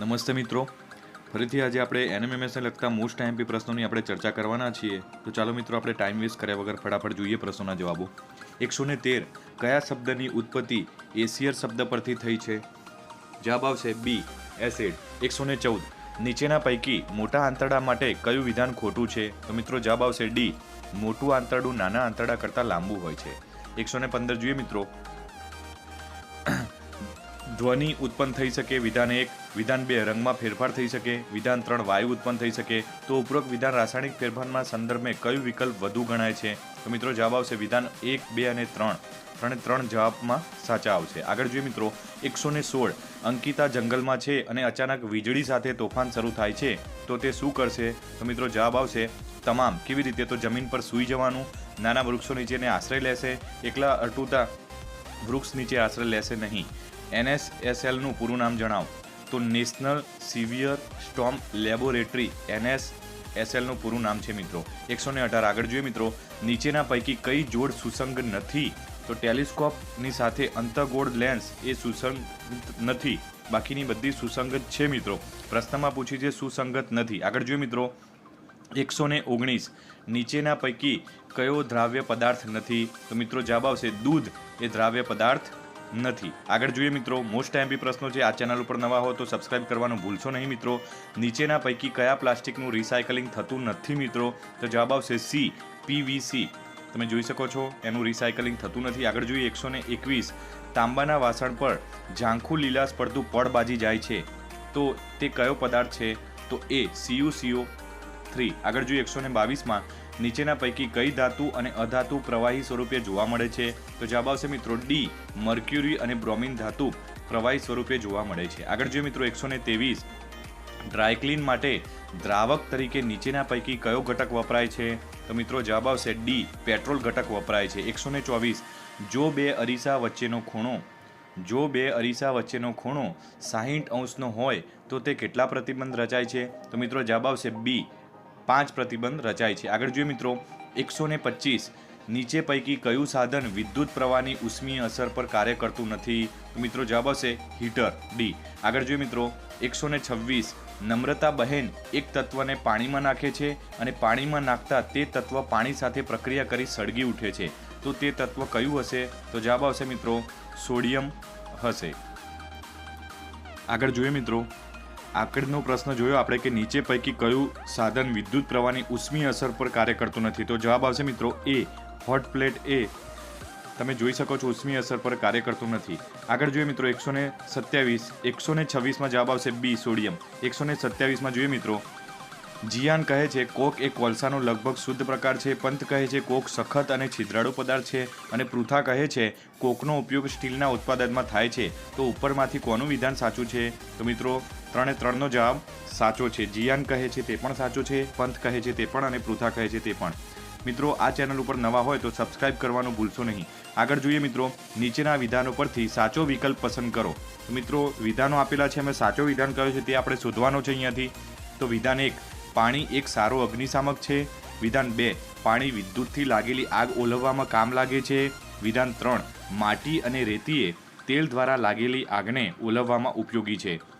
નમસ્તે મિત્રો. ફરીથી આજે આપણે એનએમએમએસને લગતા મોસ્ટ આઈએમપી પ્રશ્નોની આપણે ચર્ચા કરવાના છીએ. તો ચાલો મિત્રો, આપણે ટાઈમ વેસ્ટ કર્યા વગર ફટાફટ જોઈએ પ્રશ્નોના જવાબો. એકસો ને તેર. કયા શબ્દની ઉત્પત્તિ એશિયર શબ્દ પરથી થઈ છે? જવાબ આવશે બી, એસિડ. એકસો ને ચૌદ. નીચેના પૈકી મોટા આંતરડા માટે કયું વિધાન ખોટું છે? તો મિત્રો, જવાબ આવશે ડી. મોટું આંતરડું નાના આંતરડા કરતાં લાંબુ હોય છે. એકસો ને પંદર. જોઈએ મિત્રો. ધ્વનિ ઉત્પન્ન થઈ શકે, વિધાન એક, વિધાન બે રંગમાં ફેરફાર થઈ શકે, વિધાન ત્રણ વાયુ ઉત્પન્ન થઈ શકે. તો ઉપરોક્ત વિધાન રાસાયણિક ફેરફારના સંદર્ભે કયું વિકલ્પ વધુ ગણાય છે? તો મિત્રો જવાબ આવશે વિધાન એક, બે અને ત્રણ. ત્રણે ત્રણ જવાબમાં સાચા આવશે. આગળ જોઈએ મિત્રો, એકસો ને સોળ અંકિતા જંગલમાં છે અને અચાનક વીજળી સાથે તોફાન શરૂ થાય છે. તો તે શું કરશે? તો મિત્રો જવાબ આવશે, તમામ. કેવી રીતે? તો જમીન પર સૂઈ જવાનું, નાના વૃક્ષો નીચેને આશ્રય લેશે, એકલા અટૂતા વૃક્ષ નીચે આશ્રય લેશે નહીં. એનએસએસએલનું પૂરું નામ જણાવો. તો national severe storm laboratory NS એસએલનું પૂરું નામ છે મિત્રો. એકસો ને અઢાર આગળ જોઈએ મિત્રો. નીચેના પૈકી કઈ જોડ સુસંગ નથી? તો ટેલિસ્કોપની સાથે અંતગોળ લેન્સ એ સુસંગત નથી. બાકીની બધી સુસંગત છે મિત્રો. પ્રશ્નમાં પૂછી છે સુસંગત નથી. આગળ જોઈએ મિત્રો. એકસો ને ઓગણીસ. નીચેના પૈકી કયો દ્રાવ્ય પદાર્થ નથી? તો મિત્રો જવાબ આવશે દૂધ. એ દ્રાવ્ય પદાર્થ નથી. આગળ જોઈએ મિત્રો મોસ્ટ એમપી પ્રશ્નો છે. આ ચેનલ ઉપર નવા હો તો સબસ્ક્રાઇબ કરવાનું ભૂલશો નહીં મિત્રો. નીચેના પૈકી કયા પ્લાસ્ટિકનું રિસાયકલિંગ થતું નથી મિત્રો? તો જવાબ આવશે સી પીવીસી તમે જોઈ શકો છો, એનું રિસાયકલિંગ થતું નથી. આગળ જોઈએ એકસો ને એકવીસ. તાંબાના વાસણ પર ઝાંખું લીલાશ પડતું પડ બાજી જાય છે. તો તે કયો પદાર્થ છે? તો એ સીયુ સીઓ થ્રી આગળ જોઈએ એકસો ને બાવીસમાં. નીચેના પૈકી કઈ ધાતુ અને અધાતુ પ્રવાહી સ્વરૂપે જોવા મળે છે? તો જવાબ આવશે મિત્રો ડી મર્ક્યુરી અને બ્રોમિન ધાતુ પ્રવાહી સ્વરૂપે જોવા મળે છે. આગળ જોઈએ મિત્રો એકસો ને ત્રેવીસ. ડ્રાયક્લીન માટે દ્રાવક તરીકે નીચેના પૈકી કયો ઘટક વપરાય છે? તો મિત્રો જવાબ આવશે ડી પેટ્રોલ ઘટક વપરાય છે. એકસો ચોવીસ. જો બે અરીસા વચ્ચેનો ખૂણો, જો બે અરીસા વચ્ચેનો ખૂણો સાહીઠ અંશનો હોય, તો તે કેટલા પ્રતિબંધ રચાય છે? તો મિત્રો જવાબ આવશે બી પાંચ પ્રતિબંધ રચાય છે. આગળ જોઈએ મિત્રો, એકસો ને પચીસ. નીચે પૈકી કયું સાધન વિદ્યુત પ્રવાહની ઉષ્મીય અસર પર કાર્ય કરતું નથી? તો મિત્રો જવાબ હશે હીટર ડી આગળ જોઈએ મિત્રો, એકસો છવ્વીસ. નમ્રતા બહેન એક તત્વને પાણીમાં નાખે છે અને પાણીમાં નાખતા તે તત્વ પાણી સાથે પ્રક્રિયા કરી સળગી ઉઠે છે. તો તે તત્વ કયું હશે? તો જવાબ આવશે મિત્રો, સોડિયમ હશે. આગળ જોઈએ મિત્રો આગળનો પ્રશ્ન જોયો. આપણે કે નીચે પૈકી કયું સાધન વિદ્યુત પ્રવાહની ઉષ્મી અસર પર કાર્ય કરતું નથી? તો જવાબ આવશે મિત્રો એ, હોટ પ્લેટ એ. તમે જોઈ શકો છો ઉષ્મી અસર પર કાર્ય કરતું નથી. આગળ જોઈએ મિત્રો એકસો ને સત્યાવીસ. એકસો ને છવ્વીસમાં જવાબ આવશે બી, સોડિયમ. એકસો ને સત્યાવીસમાં જોઈએ મિત્રો. જીયાન કહે છે, કોક એ કોલસાનો લગભગ શુદ્ધ પ્રકાર છે. પંત કહે છે, કોક સખત અને છિદ્રાળુ પદાર્થ છે. અને પૃથા કહે છે, કોકનો ઉપયોગ સ્ટીલના ઉત્પાદનમાં થાય છે. તો ઉપરમાંથી કોનું વિધાન સાચું છે? તો મિત્રો ત્રણે ત્રણનો જવાબ સાચો છે. જીયાન કહે છે તે પણ સાચો છે, પંથ કહે છે તે પણ અને પૃથા કહે છે તે પણ. મિત્રો, આ ચેનલ ઉપર નવા હોય તો સબસ્ક્રાઇબ કરવાનું ભૂલશો નહીં. આગળ જોઈએ મિત્રો, નીચેના વિધાનો પરથી સાચો વિકલ્પ પસંદ કરો. મિત્રો, વિધાનો આપેલા છે, અમે સાચો વિધાન કયો છે તે આપણે શોધવાનો છે અહીંયાથી. તો વિધાન એક, પાણી એક સારો અગ્નિશામક છે. વિધાન બે, પાણી વિદ્યુતથી લાગેલી આગ ઓલવવામાં કામ લાગે છે. વિધાન ત્રણ, માટી અને રેતીએ તેલ દ્વારા લાગેલી આગને ઓલવવામાં ઉપયોગી છે.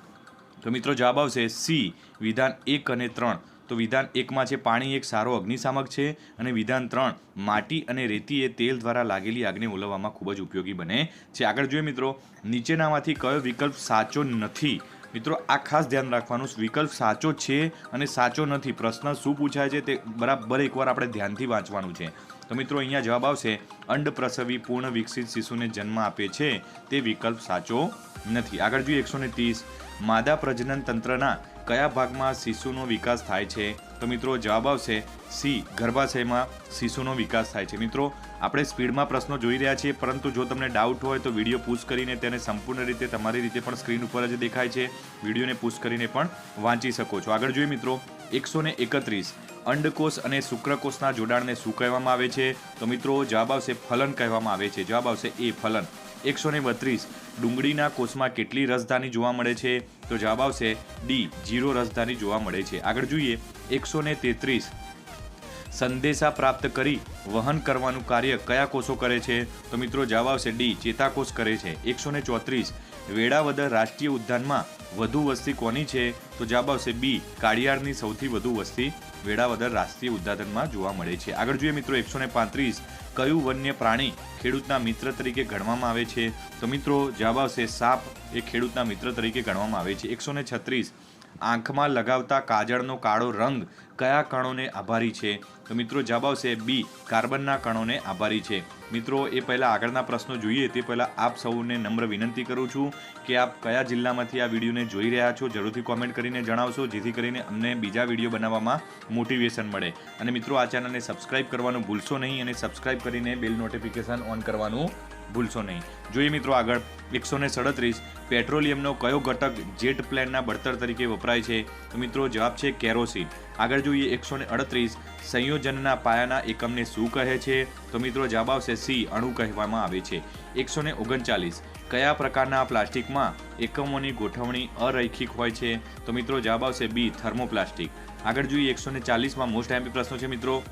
તો મિત્રો જવાબ આવશે સી, વિધાન એક અને ત્રણ. તો વિધાન એકમાં છે પાણી એક સારો અગ્નિશામક છે અને વિધાન ત્રણ, માટી અને રેતી એ તેલ દ્વારા લાગેલી આગને ઓલવવામાં ખૂબ જ ઉપયોગી બને છે. આગળ જોઈએ મિત્રો, નીચેનામાંથી કયો વિકલ્પ સાચો નથી? મિત્રો, આ ખાસ ધ્યાન રાખવાનું, વિકલ્પ સાચો છે અને સાચો નથી. પ્રશ્ન શું પૂછાય છે તે બરાબર એકવાર આપણે ધ્યાનથી વાંચવાનું છે. તો મિત્રો, અહીંયા જવાબ આવશે, અંડ પ્રસવી પૂર્ણ વિકસિત શિશુને જન્મ આપે છે. તે વિકલ્પ સાચો નથી. આગળ જોઈએ એકસો ને ત્રીસ. માદા પ્રજનન તંત્રના કયા ભાગમાં શિશુનો વિકાસ થાય છે? તો મિત્રો જવાબ આવશે સી, ગર્ભાશયમાં શિશુનો વિકાસ થાય છે. મિત્રો, આપણે સ્પીડમાં પ્રશ્નો જોઈ રહ્યા છીએ, પરંતુ જો તમને ડાઉટ હોય તો વીડિયો પુશ કરીને તેને સંપૂર્ણ રીતે તમારી રીતે પણ સ્ક્રીન ઉપર જ દેખાય છે. વિડીયોને પુશ કરીને પણ વાંચી શકો છો. આગળ જોઈએ મિત્રો, એકસો ને એકત્રીસ, અંડકોષ અને શુક્રકોષના જોડાણને શું કહેવામાં આવે છે? તો મિત્રો જવાબ આવશે ફલન કહેવામાં આવે છે. જવાબ આવશે એ ફલન. એકસો ને બત્રીસ. ડુંગળીના કોષમાં કેટલી રસધાની જોવા મળે છે? તો જવાબ આવશે ડી, જીરો રસધાની જોવા મળે છે. આગળ જોઈએ. એકસો ને તેત્રીસ. સંદેશા પ્રાપ્ત કરી વહન કરવાનું કાર્ય કયા કોષો કરે છે? તો મિત્રો જવાબ આવશે ડી, ચેતાકોષ કરે છે. એકસો ને ચોત્રીસ. વેળાવદર રાષ્ટ્રીય ઉદ્યાનમાં વધુ વસ્તી કોની છે? તો જવાબ આવશે બી, કાળિયારની સૌથી વધુ વસ્તી વેળાવદર રાષ્ટ્રીય ઉદ્યાનમાં જોવા મળે છે. આગળ જોઈએ મિત્રો એકસો ને પાંત્રીસ. કયું વન્ય પ્રાણી ખેડૂતના મિત્ર તરીકે ગણવામાં આવે છે? તો મિત્રો જવાબ આવશે સાપ. એ ખેડૂતના મિત્ર તરીકે ગણવામાં આવે છે. એકસો ને છત્રીસ. આંખમાં લગાવતા કાજળનો કાળો રંગ કયા કણોને આભારી છે? તો મિત્રો જવાબ આવશે બી, કાર્બનના કણોને આભારી છે. મિત્રો, એ પહેલાં આગળના પ્રશ્નો જોઈએ. તે પહેલાં આપ સૌને નમ્ર વિનંતી કરું છું કે આપ કયા જિલ્લામાંથી આ વિડીયોને જોઈ રહ્યા છો? જરૂરથી કોમેન્ટ કરીને જણાવશો, જેથી કરીને અમને બીજા વીડિયો બનાવવામાં મોટિવેશન મળે. અને મિત્રો, આ ચેનલને સબસ્ક્રાઇબ કરવાનું ભૂલશો નહીં અને સબસ્ક્રાઇબ કરીને બેલ નોટિફિકેશન ઓન કરવાનું ભૂલશો નહીં. જોઈએ મિત્રો આગળ, એકસો ને સડત્રીસ, પેટ્રોલિયમનો કયો ઘટક જેટ પ્લેનના બળતર તરીકે વપરાય છે? તો મિત્રો જવાબ છે કેરોસીન. આગળ જોઈએ એકસો ને અડત્રીસ, સંયોજનના પાયાના એકમને શું કહે છે? તો મિત્રો જવાબ આવશે સી, અણુ કહેવામાં આવે છે. એકસો ને ઓગણચાલીસ, કયા પ્રકારના પ્લાસ્ટિકમાં એકમોની ગોઠવણી અરૈખિક હોય છે? તો મિત્રો જવાબ આવશે બી, થર્મોપ્લાસ્ટિક. આગળ જોઈએ એકસો ને ચાલીસમાં મોસ્ટ એમ્પી પ્રશ્નો છે મિત્રો.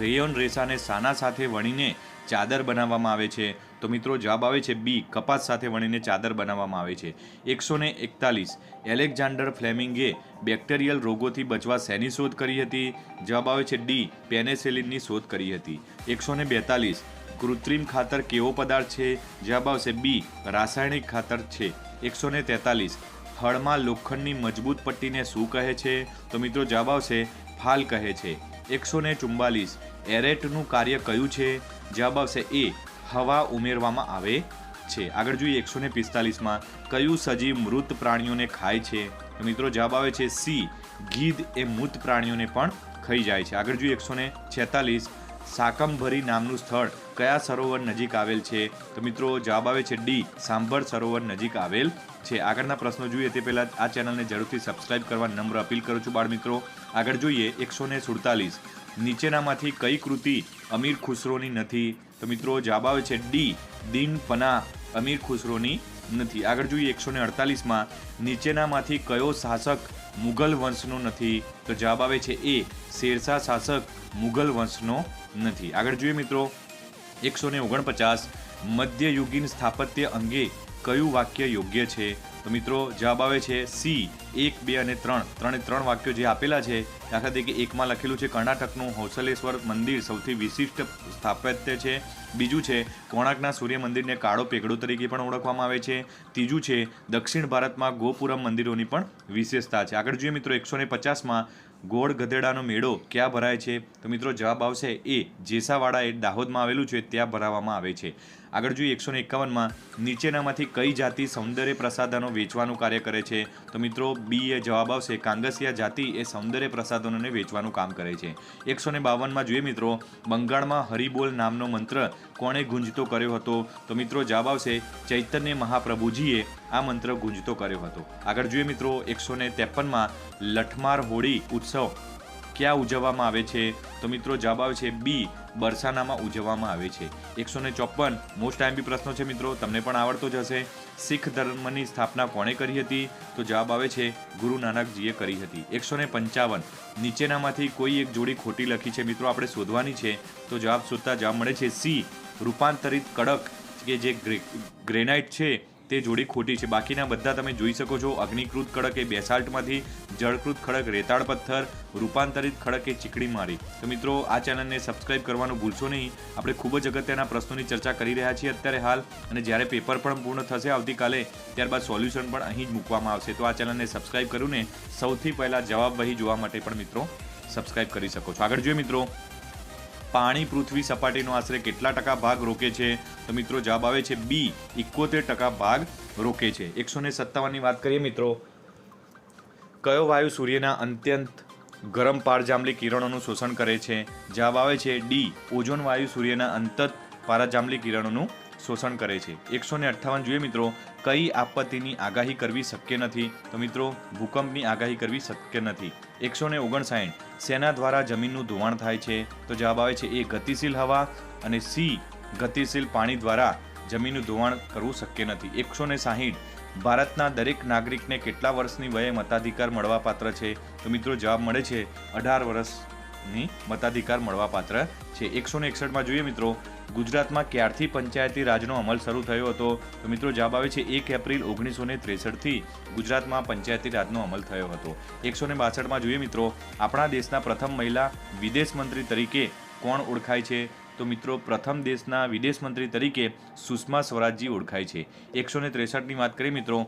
રેયોન રેસાને સાના સાથે વણીને ચાદર બનાવવામાં આવે છે. તો મિત્રો, જવાબ આવે છે બી, કપાસ સાથે વણીને ચાદર બનાવવામાં આવે છે. એકસો ને એકતાલીસ, એલેક્ઝાન્ડર ફ્લેમિંગે બેક્ટેરિયલ રોગોથી બચવા શેની શોધ કરી હતી? જવાબ આવે છે ડી, પેનેસેલિનની શોધ કરી હતી. એકસો ને બેતાલીસ, કૃત્રિમ ખાતર કેવો પદાર્થ છે? જવાબ આવશે બી, રાસાયણિક ખાતર છે. એકસો ને તેતાલીસ, હળમાં લોખંડની મજબૂત પટ્ટીને શું કહે છે? તો મિત્રો, જવાબ આવશે ફાલ કહે છે. એકસો ને ચુમ્બાલીસ એરેટનું કાર્ય કયું છે? જવાબ આવશે એ, હવા ઉમેરવામાં આવે છે. આગળ જોઈએ એકસો ને પિસ્તાલીસમાં, કયું સજીવ મૃત પ્રાણીઓને ખાય છે? તો મિત્રો જવાબ આવે છે સી, ગીધ એ મૃત પ્રાણીઓને પણ ખાઈ જાય છે. આગળ જોઈએ એકસો ને છેતાલીસ, સાકંભરી નામનું સ્થળ કયા સરોવર નજીક આવેલ છે? તો મિત્રો જવાબ આવે છે ડી, સાંભર સરોવર નજીક આવેલ છે. આગળના પ્રશ્નો જોઈએ તે પહેલાં આ ચેનલને જરૂરથી સબસ્ક્રાઇબ કરવા નમ્ર અપીલ કરું છું બાળ મિત્રો આગળ જોઈએ એકસો ને સુડતાલીસ નીચેનામાંથી કઈ કૃતિ અમીર ખુસરોની નથી? તો મિત્રો, જવાબ આવે છે ડી, દિન પના અમીર ખુસરોની નથી. આગળ જોઈએ એકસો ને અડતાલીસમાં, નીચેનામાંથી કયો શાસક મુઘલ વંશનો નથી? તો જવાબ આવે છે એ, શેરશાહ શાસક મુઘલ વંશનો નથી. આગળ જોઈએ મિત્રો, એકસો ને ઓગણપચાસ, મધ્યયુગીન સ્થાપત્ય અંગે કયું વાક્ય યોગ્ય છે? તો મિત્રો જવાબ આવે છે સી. એક, બે અને ત્રણ. ત્રણે ત્રણ વાક્યો જે આપેલા છે, દાખલા તરીકે એકમાં લખેલું છે, કર્ણાટકનું હૌસલેશ્વર મંદિર સૌથી વિશિષ્ટ સ્થાપત્ય છે. બીજું છે, કોણાર્કના સૂર્ય મંદિરને કાળો પેગડો તરીકે પણ ઓળખવામાં આવે છે. ત્રીજું છે, દક્ષિણ ભારતમાં ગોપુરમ મંદિરોની પણ વિશેષતા છે. આગળ જોઈએ મિત્રો, એકસો ને પચાસમાં ગોળ ગધેડાનો મેળો ક્યાં ભરાય છે? તો મિત્રો જવાબ આવશે એ જેસાવાડા એ દાહોદમાં આવેલું છે, ત્યાં ભરાવવામાં આવે છે. આગળ જોઈએ એકસો ને એકાવનમાં નીચેનામાંથી કઈ જાતિ સૌંદર્ય પ્રસાધનો વેચવાનું કાર્ય કરે છે? તો મિત્રો, બી એ જવાબ આવશે. કાંગસિયા જાતિ એ સૌંદર્ય પ્રસાધનોને વેચવાનું કામ કરે છે. એકસો ને બાવનમાં જોઈએ મિત્રો, બંગાળમાં હરિબોલ નામનો મંત્ર કોણે ગુંજતો કર્યો હતો? તો મિત્રો, જવાબ આવશે ચૈતન્ય મહાપ્રભુજીએ આ મંત્ર ગુંજતો કર્યો હતો. આગળ જોઈએ મિત્રો, એકસો ને ત્રેપનમાં લઠમાર હોળી ઉત્સવ ક્યાં ઉજવવામાં આવે છે? તો મિત્રો જવાબ આવે છે બી, બરસાનામાં ઉજવવામાં આવે છે. એકસો ને ચોપન મોસ્ટ ટાઈમ પ્રશ્નો છે મિત્રો. તમને પણ આવડતો જ હશે. શીખ ધર્મની સ્થાપના કોણે કરી હતી? તો જવાબ આવે છે ગુરુ નાનકજીએ કરી હતી. એકસો ને પંચાવન, નીચેનામાંથી કોઈ એક જોડી ખોટી લખી છે મિત્રો? આપણે શોધવાની છે. તો જવાબ શોધતા જવાબ મળે છે સી, રૂપાંતરિત કડક, કે જે ગ્રેનાઇટ છે. તે જોડી ખોટી છે. બાકીના બધા તમે જોઈ શકો છો. અગ્નિકૃત ખડક એ બેસાલ્ટમાંથી જળકૃત ખડક, રેતાળ પથ્થર, રૂપાંતરિત ખડક એ ચીકડી મારી. તો મિત્રો, આ ચેનલને સબસ્ક્રાઇબ કરવાનું ભૂલશો નહીં. આપણે ખૂબ જ અગત્યના પ્રશ્નોની ચર્ચા કરી રહ્યા છીએ અત્યારે હાલ. અને જ્યારે પેપર પણ પૂર્ણ થશે આવતીકાલે, ત્યારબાદ સોલ્યુશન પણ અહીં જ મૂકવામાં આવશે. તો આ ચેનલને સબસ્ક્રાઇબ કર્યું ને સૌથી પહેલાં જવાબ વહી જોવા માટે પણ મિત્રો, સબસ્ક્રાઇબ કરી શકો છો. આગળ જોઈએ મિત્રો પાણી પૃથ્વી સપાટીનો આશરે કેટલા ટકા ભાગ રોકે છે? તો મિત્રો જવાબ આવે છે બી ઇકોતેર ટકા ભાગ રોકે છે. એકસો ને સત્તાવનની વાત કરીએ મિત્રો. કયો વાયુ સૂર્યના અત્યંત ગરમ પારજાંબલી કિરણોનું શોષણ કરે છે? જવાબ આવે છે ડી, ઓઝોન વાયુ સૂર્યના અંતત પારાજાંબલી કિરણોનું શોષણ કરે છે. એકસો ને અઠ્ઠાવન જોઈએ મિત્રો, કઈ આપત્તિની આગાહી કરવી શક્ય નથી? તો મિત્રો, ભૂકંપની આગાહી કરવી શક્ય નથી. એકસો ને ઓગણસાઠ સેના દ્વારા જમીનનું ધોવાણ થાય છે. તો જવાબ આવે છે એ ગતિશીલ હવા અને સી ગતિશીલ પાણી દ્વારા જમીનનું ધોવાણ કરવું શક્ય નથી. એકસો ને સાહીઠ. ભારતના દરેક નાગરિકને કેટલા વર્ષની વયે મતાધિકાર મળવાપાત્ર છે? તો મિત્રો જવાબ મળે છે અઢાર વર્ષની મતાધિકાર મળવાપાત્ર છે. એકસો ને એકસઠમાં જોઈએ મિત્રો, ગુજરાતમાં ક્યારથી પંચાયતી રાજનો અમલ શરૂ થયો હતો? તો મિત્રો જવાબ આવે છે, એક એપ્રિલ ઓગણીસો ને ત્રેસઠથી ગુજરાતમાં પંચાયતી રાજનો અમલ થયો હતો. એકસો ને બાસઠમાં જોઈએ મિત્રો, આપણા દેશના પ્રથમ મહિલા વિદેશ મંત્રી તરીકે કોણ ઓળખાય છે? તો મિત્રો, પ્રથમ દેશના વિદેશ મંત્રી તરીકે સુષ્મા સ્વરાજજી ઓળખાય છે. એકસો ને ત્રેસઠની વાત કરીએ મિત્રો,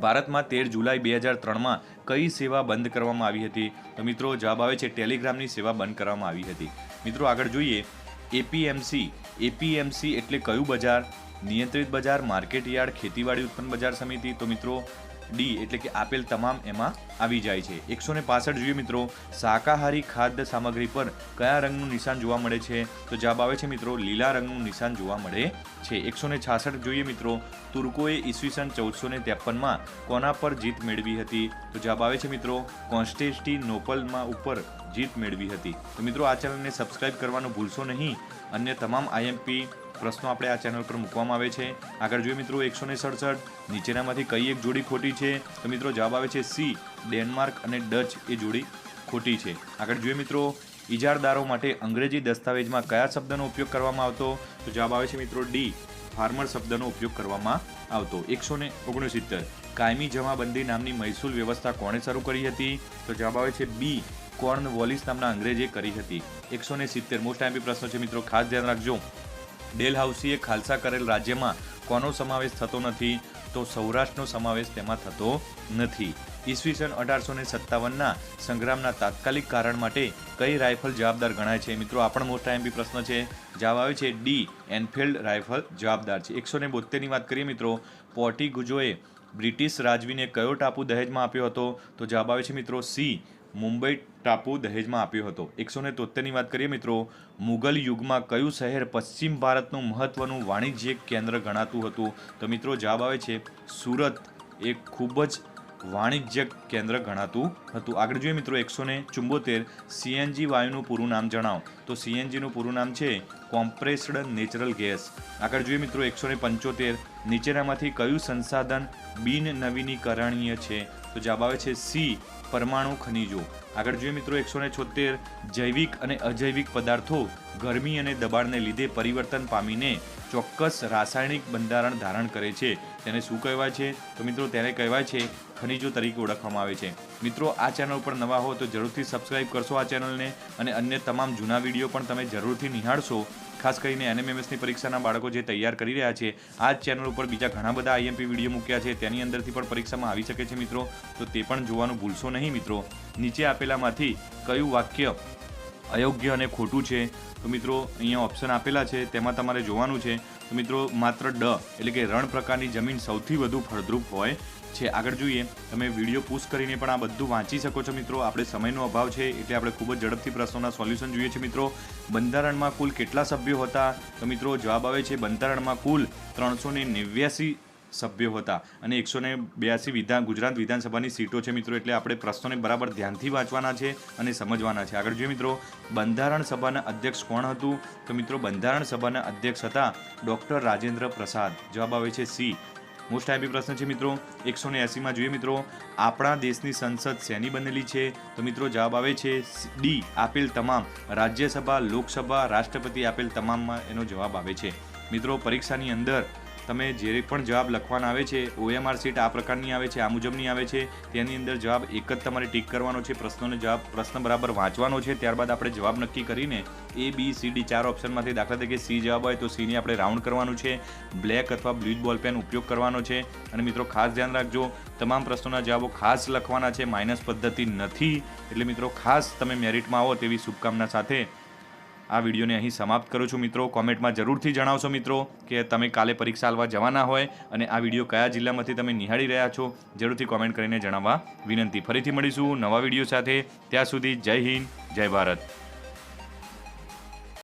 ભારતમાં તેર જુલાઈ બે હજાર ત્રણમાં કઈ સેવા બંધ કરવામાં આવી હતી? તો મિત્રો, જવાબ આવે છે ટેલિગ્રામની સેવા બંધ કરવામાં આવી હતી. મિત્રો, આગળ જોઈએ. એપીએમસી એપીએમસી એટલે કયું બજાર? નિયંત્રિત બજાર માર્કેટ યાર્ડ ખેતીવાડી ઉત્પન્ન બજાર સમિતિ. તો મિત્રો ડી એટલે કે આપેલ તમામ એમાં આવી જાય છે. એકસો ને પાસઠ જોઈએ મિત્રો, શાકાહારી ખાદ્ય સામગ્રી પર કયા રંગનું નિશાન જોવા મળે છે? તો જવાબ આવે છે મિત્રો, લીલા રંગનું નિશાન જોવા મળે છે. એકસો ને છાસઠ જોઈએ મિત્રો, તુર્કોએ ઈસવીસન ચૌદસો ને ત્રેપનમાં કોના પર જીત મેળવી હતી? તો જવાબ આવે છે મિત્રો કોન્સ્ટેન્ટિનોપલમાં ઉપર જીત મેળવી હતી. તો મિત્રો, આ ચેનલને સબસ્ક્રાઈબ કરવાનું ભૂલશો નહીં. અન્ય તમામ આઈએમપી પ્રશ્નો આપણે આ ચેનલ પર મૂકવામાં આવે છે. આગળ જોઈએ મિત્રો એકસો ને સડસઠ. નીચેનામાંથી કઈ એક જોડી ખોટી છે? તો મિત્રો જવાબ આવે છે સી. ડેનમાર્ક અને ડચ એ જોડી ખોટી છે. આગળ જોઈએ મિત્રો ઇજારદારો માટે અંગ્રેજી દસ્તાવેજમાં કયા શબ્દનો ઉપયોગ કરવામાં આવતો? તો જવાબ આવે છે મિત્રો ડી. ફાર્મર શબ્દનો ઉપયોગ કરવામાં આવતો. એકસો ને ઓગણસિત્તેર. કાયમી જમાબંધી નામની મહેસૂલ વ્યવસ્થા કોણે શરૂ કરી હતી? તો જવાબ આવે છે બી. કોર્ન વોલિસ નામના અંગ્રેજે કરી હતી. એકસો ને સિત્તેર. મોસ્ટ આઈમ્પી પ્રશ્નો છે મિત્રો. ખાસ ધ્યાન રાખજો. ડેલહાઉસીએ ખાલસા કરેલ રાજ્યમાં કોનો સમાવેશ થતો નથી તો સૌરાષ્ટ્રનો સમાવેશ તેમાં થતો નથી. ઈસવીસન અઢારસો ને સત્તાવનના સંગ્રામના તાત્કાલિક કારણ માટે કઈ રાઇફલ જવાબદાર ગણાય છે? મિત્રો, આ પણ મોટા એમપી પ્રશ્ન છે. જવાબ આવે છે ડી, એનફિલ્ડ રાઇફલ જવાબદાર છે. એકસો ને બોતેરની વાત કરીએ મિત્રો પોર્ટિગુજોએ બ્રિટિશ રાજવીને કયો ટાપુ દહેજમાં આપ્યો હતો? તો જવાબ આવે છે મિત્રો સી મુંબઈ ટાપુ દહેજમાં આપ્યો હતો. એકસો ને તોતેરની વાત કરીએ મિત્રો મુગલ યુગમાં કયું શહેર પશ્ચિમ ભારતનું મહત્વનું વાણિજ્યિક કેન્દ્ર ગણાતું હતું? તો મિત્રો જવાબ આવે છે, સુરત. એ ખૂબ જ વાણિજ્યક કેન્દ્ર ગણાતું હતું. આગળ જોઈએ મિત્રો એકસો ને ચુંબોતેર. સીએનજી વાયુનું પૂરું નામ જણાવો. તો સીએનજીનું પૂરું નામ છે કોમ્પ્રેસ્ડ નેચરલ ગેસ. આગળ જોઈએ મિત્રો એકસો ને પંચોતેર. નીચેનામાંથી કયું સંસાધન બિન નવીનીકરણીય છે? તો જવાબ આવે છે સી, પરમાણુ ખનિજો. આગળ જોઈએ મિત્રો એકસો ને છોતેર. જૈવિક અને અજૈવિક પદાર્થો ગરમી અને દબાણને લીધે પરિવર્તન પામીને ચોક્કસ રાસાયણિક બંધારણ ધારણ કરે છે. તેને શું કહેવાય છે? તો મિત્રો તેને કહેવાય છે ખનિજો તરીકે ઓળખવામાં આવે છે. મિત્રો, આ ચેનલ પર નવા હો તો જરૂરથી સબસ્ક્રાઇબ કરશો આ ચેનલને અને અન્ય તમામ જૂના વીડિયો પણ તમે જરૂરથી નિહાળશો. ખાસ કરીને એનએમએમએસની પરીક્ષાના બાળકો જે તૈયાર કરી રહ્યા છે, આ જ ચેનલ ઉપર બીજા ઘણા બધા આઈએમપી વીડિયો મૂક્યા છે. તેની અંદરથી પણ પરીક્ષામાં આવી શકે છે મિત્રો. તો તે પણ જોવાનું ભૂલશો નહીં મિત્રો. નીચે આપેલામાંથી કયું વાક્ય અયોગ્ય અને ખોટું છે? તો મિત્રો, અહીંયા ઓપ્શન આપેલા છે. તેમાં તમારે જોવાનું છે. તો મિત્રો, માત્ર ડ એટલે કે રણ પ્રકારની જમીન સૌથી વધુ ફળદ્રુપ હોય છે. આગળ જોઈએ. તમે વીડિયો પુશ કરીને પણ આ બધું વાંચી શકો છો મિત્રો. આપણે સમયનો અભાવ છે એટલે આપણે ખૂબ જ ઝડપથી પ્રશ્નોના સોલ્યુશન જોઈએ છે મિત્રો. બંધારણમાં કુલ કેટલા સભ્યો હતા? તો મિત્રો જવાબ આવે છે બંધારણમાં કુલ ત્રણસો ને નેવ્યાસી સભ્યો હતા અને એકસો ને બ્યાસી વિધાન ગુજરાત વિધાનસભાની સીટો છે મિત્રો. એટલે આપણે પ્રશ્નોને બરાબર ધ્યાનથી વાંચવાના છે અને સમજવાના છે. આગળ જોઈએ મિત્રો. બંધારણ સભાના અધ્યક્ષ કોણ હતું? તો મિત્રો બંધારણ સભાના અધ્યક્ષ હતા ડૉક્ટર રાજેન્દ્ર પ્રસાદ. જવાબ આવે છે સી. મોસ્ટ આઈપી પ્રશ્ન છે મિત્રો, એકસો ને એંસીમાં જોઈએ મિત્રો, આપણા દેશની સંસદ શેની બનેલી છે? તો મિત્રો જવાબ આવે છે ડી, આપેલ તમામ રાજ્યસભા, લોકસભા, રાષ્ટ્રપતિ આપેલ તમામમાં એનો જવાબ આવે છે. મિત્રો પરીક્ષાની અંદર તમે જે પણ જવાબ લખવાના આવે છે ઓએમઆર સીટ આ પ્રકારની આવે છે, આ મુજબની આવે છે, તેની અંદર જવાબ એક જ તમારે ટીક કરવાનો છે, પ્રશ્નોને જવાબ, પ્રશ્ન બરાબર વાંચવાનો છે, ત્યારબાદ આપણે જવાબ નક્કી કરીને એ બી સી ડી ચાર ઓપ્શનમાંથી દાખલા તરીકે સી જવાબ હોય તો સીને આપણે રાઉન્ડ કરવાનું છે. બ્લેક અથવા બ્લુ બોલ પેન ઉપયોગ કરવાનો છે. અને મિત્રો ખાસ ધ્યાન રાખજો, તમામ પ્રશ્નોના જવાબો ખાસ લખવાના છે, માઇનસ પદ્ધતિ નથી. એટલે મિત્રો ખાસ તમે મેરિટમાં આવો તેવી શુભકામના સાથે આ વિડીયોને અહીં સમાપ્ત કરું છું મિત્રો. કોમેન્ટમાં જરૂરથી જણાવશો મિત્રો કે તમે કાલે પરીક્ષા આલવા જવાના હોય અને આ વીડિયો કયા જિલ્લામાંથી તમે નિહાળી રહ્યા છો. જરૂરથી કોમેન્ટ કરીને જણાવવા વિનંતી. ફરીથી મળીશું નવા વીડિયો સાથે. ત્યાં સુધી જય હિન્દ, જય ભારત.